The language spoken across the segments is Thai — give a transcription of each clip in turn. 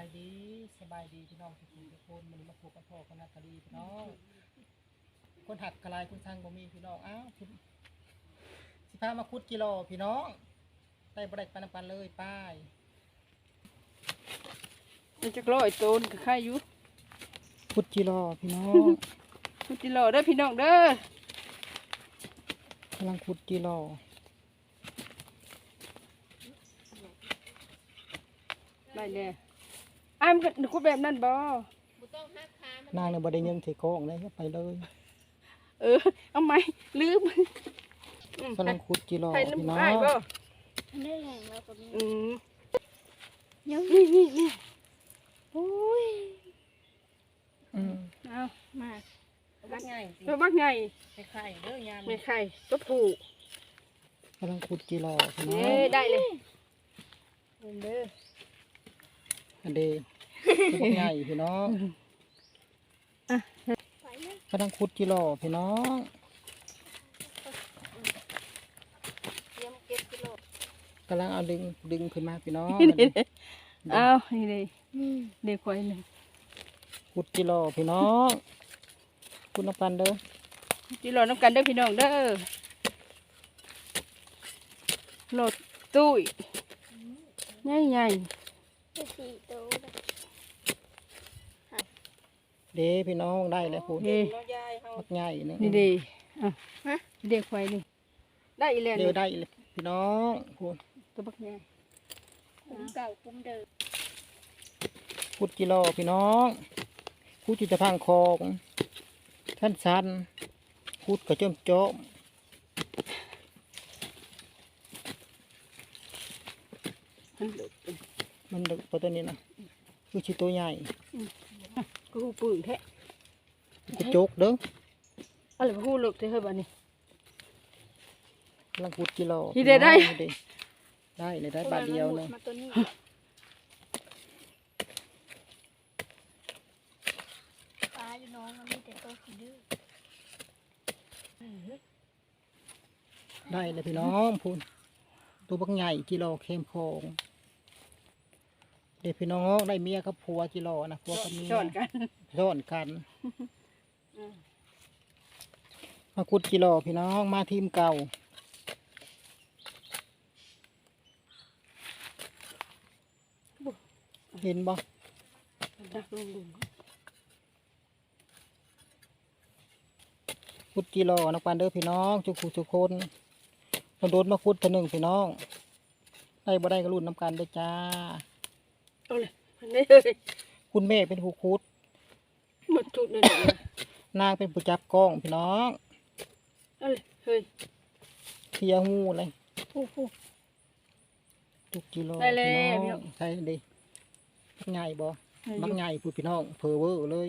ายดีสบายดีพี่น้องทุกคนทุกคนมันมาพบกับพ่อคณะคดีพี่น้องคนหักกระลายคนทางบ่มีพี่น้องอ้าวคุณสิพามาคุดกิโลพี่น้องได้บริกปันำปันเลยป้ายมันจะกร้อยโตนกับข้าอยู่คุดกิโลพี่น้องพุจิโลเด้อพี่น้องเด้อกำลังคุดกิโลได้แน่ อ้ายมันก็คุดแบบนั้นบ่นางเนี่ยบ่ได้เงินเทกองเลยไปเลยเออเอาไหมลืมอืมกำลังคุดกิโลให้พี่น้อน้ำอ้ายงบ่ได้แหงแล้วก็มีอืมยังนี่นี่นี่โอ้ยอืมเอามาบักไงตัวบักไงไข่เด้อยามไม่ไข่ตัวผูกำลังคุดกิโลพี่น้อเอ้งได้เลยเด้อ อันเดตัวใหญ่พี่น้องไปเลยกำลังคุดกิโลพี่น้องเตรียมเก็บกิโลกำลังเอาดึงดึงขึ้นมาพี่น้องนี่นี่เอานี่เลยนี่เด็กควายหนึ่งคุดกิโลพี่น้องคุณน้ำปันเด้อจิโลน้ำกันเด้อพี่น้องเด้อโหลดตุ้ยใหญ่ใหญ่จะสี่ตัวเลยเด้พี่น้องได้แล้วคุณเด้มักใหญ่นึงนี่เด้อะฮะเด็กควายนี่ได้อีแล้วเดี๋ยวนี่ได้เลยพี่น้องคุณตัวบักใหญ่คุ้มเก่าคุ้มเดิมคุดกิโลพี่น้องคุดจิตพังคองท่านสันคุดกระเจิมโจม มันเดือด มันดึกตัวนี้นะคือชิตัวใหญ่ก็หูปืนแท้กระจกเด้ออะไรมาหูเลิกเถอะเฮ้ยบ้านี้กำลังคุดกิโลที่ได้ได้พี่น้องได้เลยได้บาทเดียวเลยมาตัวนี้ปลาอยู่น้องมันมีแต่ตัวขี้ดื้อได้เลยพี่น้องพูนตัวบักใหญ่กิโลเข้มโคง เด็กพี่น้องได้เมียกับผัวกิโลนะผัวกับเมียช้อนกันซ่อนกันมาคุดกิโลพี่น้องมาทีมเก่าเห็นบ่ดักลงลุงคุดกิโลนักปันเด้อพี่น้องจุกผู้ทุกคนมาโดนมาคุดเท่านึงพี่น้องได้บ่ได้ก็รุ่นน้ำกันเด้อจ้า เอาเลยมันได้เลยคุณแม่เป็นผู้คุด หมดจุดเลยเนี่ยนางเป็นผู้จับกล้องพี่น้องเอาเลยเฮ้ยเคลียร์หูเลยฟูฟูจุกกิโลได้แล้ว พี่พี่น้น้อองงใช่ดิบักใหญ่บ่ให้บัอกยู่ใหญ่พูดพี่น้องเพอเวอร์เลย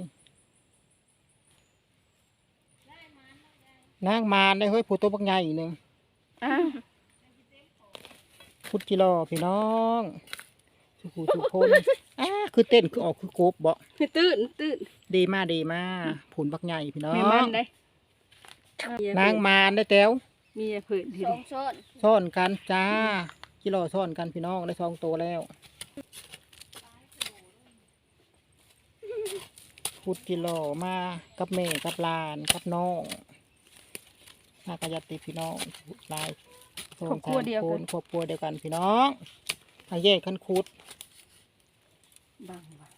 นางมารได้เฮ้ยผู้ตัวบักใหญ่หนึ่งอ้าว พุดกิโลพี่น้อง สุขุสุคนอ้าคือเต้นคือออกคือกบบ่ให้ตื่นตื่นดีมาดีมาผุนบักใหญ่พี่น้องแม่มันได้นางมารได้แต้วมีเผื่นทีสอเดีงช้อนซ่อนกันจ้ากิโลซ่อนกันพี่น้องได้สองตัวแล้วพุดกิโลมากับแม่กับหลานกับน้องมากระยัดติพี่น้องหลายสองสามคนครอบครัวเดียวกันพี่น้องอาแยกกันคุด บังว่ะ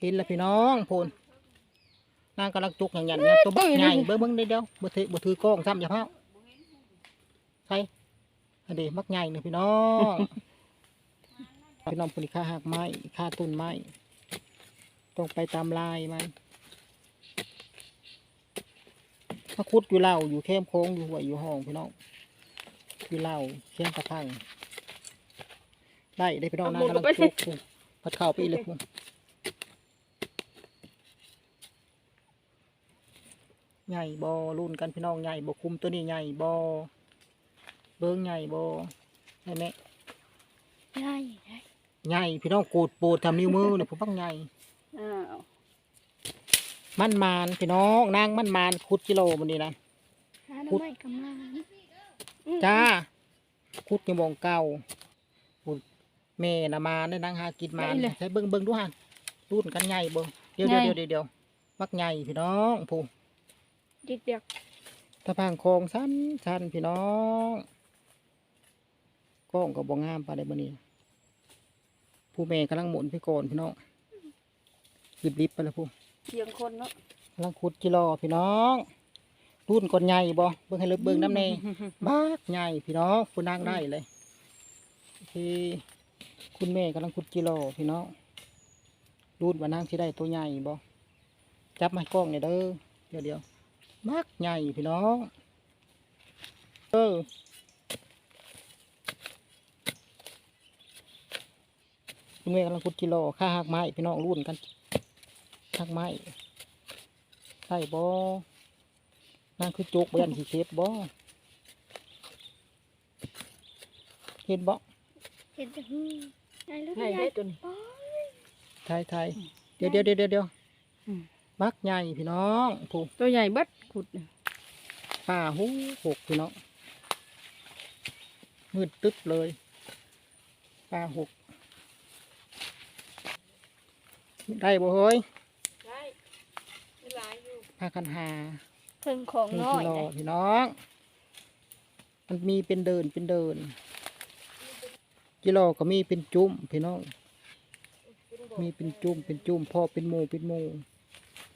เห็นแล้วพี่น้องพูนนางกำลังจุกอย่างยันเนี่ยตัวบักใหญ่เบิ้งเบิ้งได้เดียวบ่ถือบ่ถือกล้องซ้ำอย่าเพ้าใช่อันเดบักใหญ่เนี่ยพี่น้องพี่น้องปุ่นค่าหักไม้ค่าตุนไม้ต้องไปตามลายมันถ้าคุดอยู่เหล่าอยู่เข้มโค้งอยู่หัวอยู่ห้องพี่น้องอยู่เหล่าเข้มกระพังได้ได้พี่น้องนางกำลังจุก พุ่นพัดเข้าไปอีกเลยพุ่นใหญ่บอรุ่นกันพี่น้องใหญ่บคุมตัวนี้ใหญ่บอเบิ้งใหญ่บอใช่ไหมได้ได้ใหญ่พี่น้องโกดโปดทำนิ้วมือเนี่ยผมปังใหญ่อ้าวมันมานพี่น้องนางมันมานคุดกิโลมันนี่นะหาหน่อไม้กำลังจ้าคุดในวงเก่าพูด แม่น่ะมาได้นั่งหากินมาได้เลยใช้เบิ่งเบิ่งดูหันรุ่นกันใหญ่เบิ่งเดี๋ยวใหญ่ เดี๋ยวเดี๋ยวเดี๋ยวมักใหญ่พี่น้องผู้เด็กเด็กตะพางคลองสั้นสั้นพี่น้องกล้องก็บ่งามปานใดบ่นี้ผู้แม่กำลังหมุนไปก่อนพี่น้องรีบๆไปแล้วผู้เสียงคนเนาะกำลังขุดกิโลพี่น้อง รุ่นก่อนใหญ่บ่เบิ่งให้เลิกเบิ่งน้ำในบากใหญ่พี่น้องผู้นางได้เลยที่คุ คุณแม่กำลังขุดกิโลพี่น้องรุ่นว่านางที่ได้ตัวใหญ่บ่จับไม้กล้องเนี่ยเด้อเดี๋ยวเดี๋ยวมากใหญ่พี่น้องเออคุณแม่กำลังขุดกิโลค่าหักไม้พี่น้องรุ่นกันหักไม้ใช่บ่นั่นคือจุกบ่ยันสิเฮ็ดบ่เฮ็ดบ่ ห็นแต่หืมไอ้ลูกไหนใหญ่ได้ตัวนี้ไทยไทยเดี๋ยวเดี๋ยวเดี๋ยวเดี๋ยวเดี๋ยวอืมมักใหญ่พี่น้องผูกตัวใหญ่เบัดขุดน่ะห้าหูหกพี่น้องมืดตึ๊บเลยห้าหกได้บ่เฮ้ยได้เวลาอยู่พากันหาเพิ่งของหนึ่งน้อกิยโลเลยพี่น้อง มันมีเป็นเดินเป็นเดิน กิโลก็มีเป็นจุ่มพี่น้องมีเป็นจุ่มเป็นจุ่มพอเป็นหมูเป็นหมู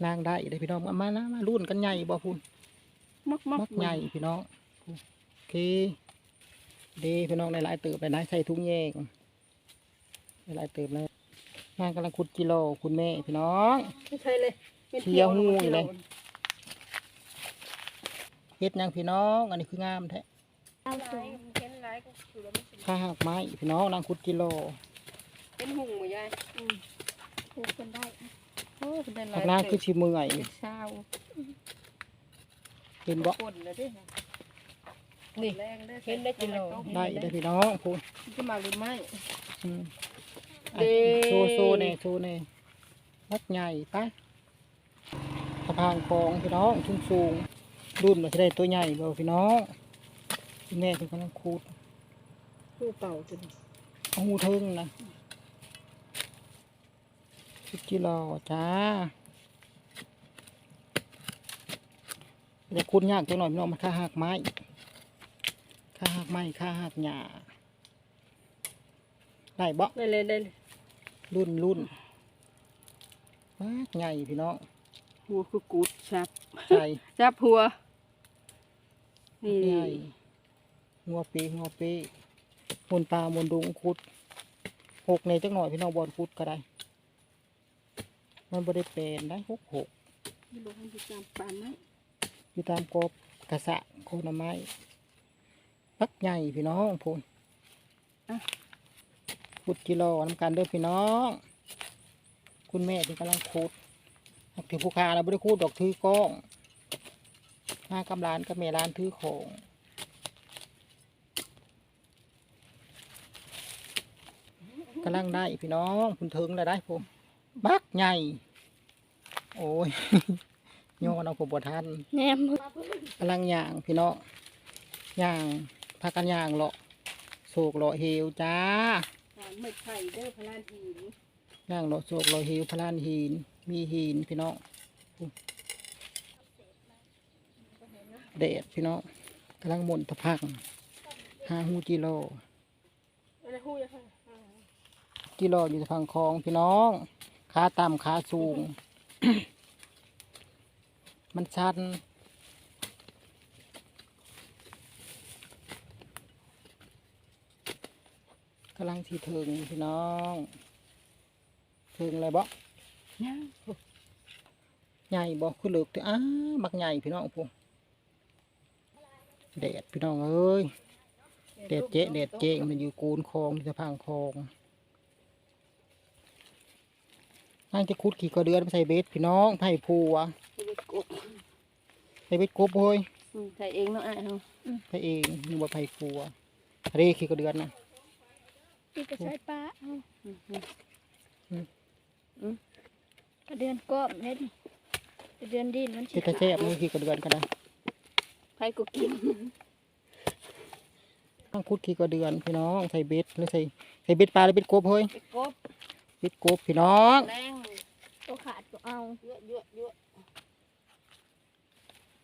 นางได้ได้พี่น้องมามานะมารุ่นกันใหญ่บ่พูนมักมักมักใหญ่พี่น้องโอเคเดีพี่น้องในหลายๆเติบไปนะใส่ถุงแยงในหลายๆเติบเลยนางกำลังขุดกิโลคุณแม่พี่น้องไม่ใช่เลยป็นเที่ยวหูอยู่เลยโเฮ็ดหยังพี่น้อง อันนี้คืองามแท้ เอาตัวเป็นไรก็คือว่ามันสิข้าหักไม้พี่น้องนางขุดกิโลเป็นหุ่งบ่ยายอืมผูกกันได้โอ้เป็นไรหักนางคือชิเมื่อยเป็นเช้าเห็นบ่คนเลยดินี่เห็นได้กิโลได้ได้พี่น้องพูนจะมาหรือไม่อืมอะเด้โซโซเน่โซเน่มักใหญ่ปะสะพานคลองพี่น้องสูงสูงๆรุ่นมาจะได้ตัวใหญ่บ่พี่น้องคุณ แม่คือกำลังขุดผู้เป่าจนเอาหูเทิงนะสิบกิโลจ้าเดี๋ยวคุณยากจังหน่อยพี่น้องมันค่าหักไม้ค่าหักไม้ค่าหักหญ้าได้บ่ได้เลยได้เลยรุ่นรุ่นมากใหญ่พี่น้องหัวคือกูดชับใส่จับหัว นี่ ใหญ่ หัวปีหัวปีมนปลามนดุงคุดหกในจังหน่อยพี่น้องบอลคุดก็ได้ มันบริเป็นได้หกหกไม่รู้มันจะจำปานไหมอยู่ตามกบกระสะโคนไม้ปักใหญ่พี่น้องพูนขุดกิโลน้ำกันเด้อพี่น้อง คุณแม่ที่กำลังขุดหากถือผู้ค้าเราไม่ได้ขุดดอกถือกล้องมากำลานกับแม่ร้านถือของ กำลังได้พี่น้องคุณเทิงได้ได้ผมบักใหญ่ โอ้ยโยนเอาผมบทันแหนมมือกำลังย่างพี่น้องย่างพากันย่างเลาะโศกเลาะเฮวจ้าหานไม่ไข่เด้อพลานหินย่างเลาะโศกเลาะเฮวพลานหิน มีหินพี่น้องเดดพี่น้องกำลังหมุนตะพังหาหูจิโลอะไรหูยังไง จิโลอยู่ตะพังคลองพี่น้อง ขาต่ำขาสูง มันชัน กำลังที่ถึงพี่น้อง ถึงเลยบ่ยังใหญ่บ่คือเลิกแต่อ้ามักใหญ่พี่น้องพวกแดดพี่น้องเอ้ยแดดเจ๊แดดเจ๊มันอยู่กูนคลองที่สะพานคลอง นั่งจะคุดขี่กระเดือนไปใส่เบสพี่น้องไผ่ผูวะไปกบใส่เบสกบเฮ้ยอืมใส่เองเนาะไอ้เฮาใส่เองนึกว่าไผ่ผูวะเรขี่กระเดือนนะที่จะใช้ปลาเอาอืมอืมกระเดือนก้อมเน็ดกระเดือนดินมันเจ๊ตะแซ่บนี่ขี่กระเดือนก็ได้ไผก็กินต้องคุดขี้กระเดือนพี่น้องใส่เบ็ดหรือใส่ใส่เบ็ดปลาหรือเบ็ดกบเฮ้ยไปกบ เบ็ดกบพี่น้องแรงตัวขาดก็เอาเยอะเยอะเยอะ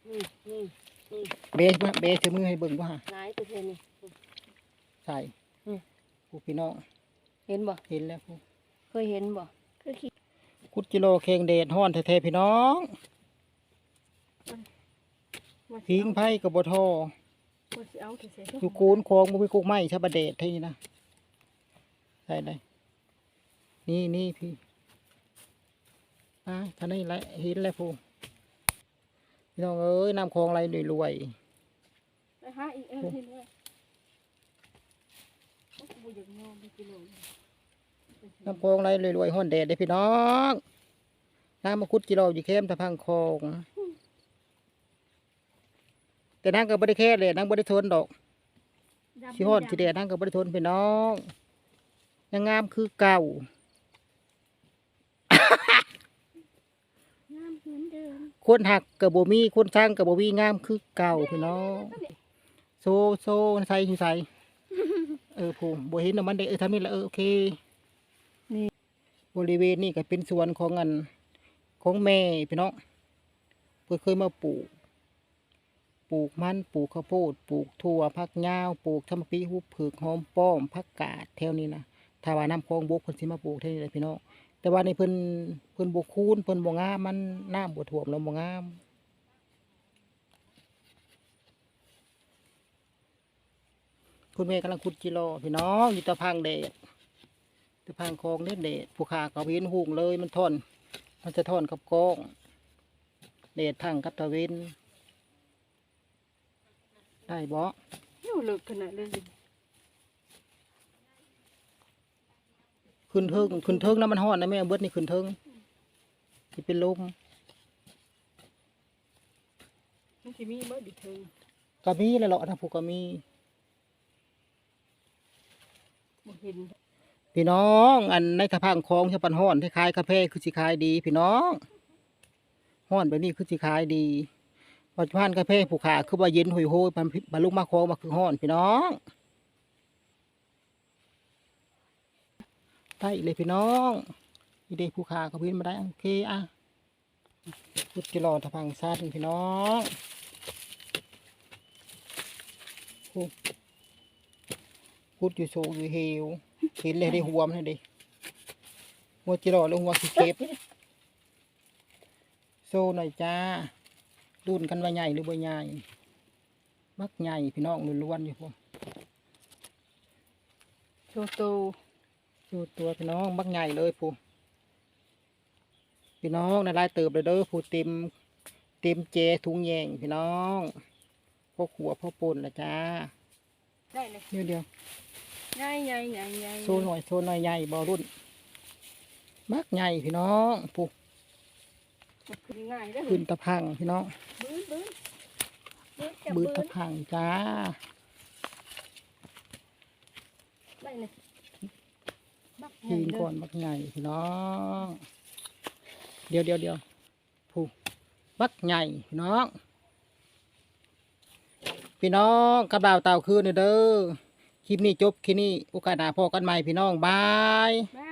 นี่นี่เบสมาเบสเทมือให้เบิ่งว่าไหนตัวเทนี่ใส่อืมผู้พี่น้องเห็นบ่เห็นแล้วผู้เคยเห็นบ่คือขี้คุดกิโลเคงเดดห้อนแท้ๆพี่น้องพิงไผ่กับบทอว่าสิเอาเฉยอยู่กูนคลองบ่มีกุกไม้ชาบะเดดเท่านี้นะใส่ได้ นี่นี่พี่ไปท่านนี้แหละเห็นแล้วผู้พี่น้องเอ้ยน้ำคลองไหลรวยๆๆไปหาอีกเออเห็นว่าโอ้กูบ่อยากนอนไปกินเลยน้ำคลองไหลรวยๆห้อนแดดได้อพี่น้องน้ำมาคุดกิโลอยู่เข้มตะพังคลองแต่นั่งก็บริแค่เลยนั่งบริทนดอกดำชิฮอนชิเดนั่งก็บริทนพี่น้องยังงามคือเก่า น้ำ เหมือนเดิมคนหักกับบ่มีคนสร้างกับบ่มีงามคือเก่าพี่น้องโซโซใส่อยู่ใส่เออผมบ่เห็นน่ะมันได้เออทำนี่แหละเออโอเคนี่บริเวณนี่ก็เป็นสวนของอันของแม่พี่น้องเพิ่นเคยมาปลูก ปลูกมันปลูกข้าวโพดปลูกถั่วผักยาวปลูกทำปีหุบผืกหอมป้อมผักกาดแถวนี้นะถ้าว่าน้ำคลองบกเพิ่นสิมาปลูกแถวนี้เลยพี่น้อง แต่ว่าในเพิ่นเพิ่นบ่คูนเพิ่นบ่งามมันน้ำบ่ท่วมแล้วบ่งามคุณแม่กำลังขุดจิโลพี่น้องอยู่ตะพังเดดตะพังคลองเด็ดเดดผู้ขาเขาเห็นหุงเลยมันทน มันจะทนกับกองเดดพังกับตะเวนได้บ่อยู่ลึกขนาดเลย ขึ้นเทิงขึ้นเทิงน้ำมันห้อนนะแม่เบิดนี่ขึ้นเทิงที่เป็นลมมันสิมีบ่ดิเทิงก็มีแล้วเหรอนะผู้ก็มีบ่เห็นพี่น้อง อันในทะพังคลองชะปันห้อนที่ขายกาแฟคือสิขายดี พี่น้องห้อนแบบนี้คือสิขายดีปัจจุบันกาแฟผู้ขาคือว่าเย็นหุยโหยบรรพิบรรลุมาคลองมาคือห้อนพี่น้อง ได้เลยพี่น้องอีเดผู้ขาเขาพินมาได้โอเคอะพุดกิโลทพังซัดพี่น้องโอ้พุดอยู่โซอยู่เฮวเห็นเลยได้หัวมันเลยดิหัวจิรอหรือหัวขี้เก็บโซ่หน่อยจ้ารุ่นกันว่าใหญ่หรือบ่ใหญ่มักใหญ่พี่น้องล้วนๆอยู่พวกโตโต ดูตัวพี่น้องมักใหญ่เลยผู้พี่น้องในลายเติบเลยเด้อผู้เต็มเต็มเจถุงแยงพี่น้องพ่อขัวพ่อปนละจ้าได้เลยเดียวเดียวใหญ่ใหญ่ใหญ่ใหญ่โซ่หน่อยโซ่หน่อยใหญ่บ่รุ่นมักใหญ่พี่น้องผู้ขึ้นง่ายเด้อขึ้นตะพังพี่น้องบื้นบื้นบื้นจะบืบื้ดนตะพังจ้าได้เลย หินก่อนบักใหญ่พี่น้องเดี๋ยวเดี๋ยวเดี๋ยวผู้บักใหญ่พี่น้อง พี่น้องกับดาวเต่าคืนเด้อคลิปนี้จบคลิปนี้โอกาสหน้าพอกันใหม่พี่น้องบายบา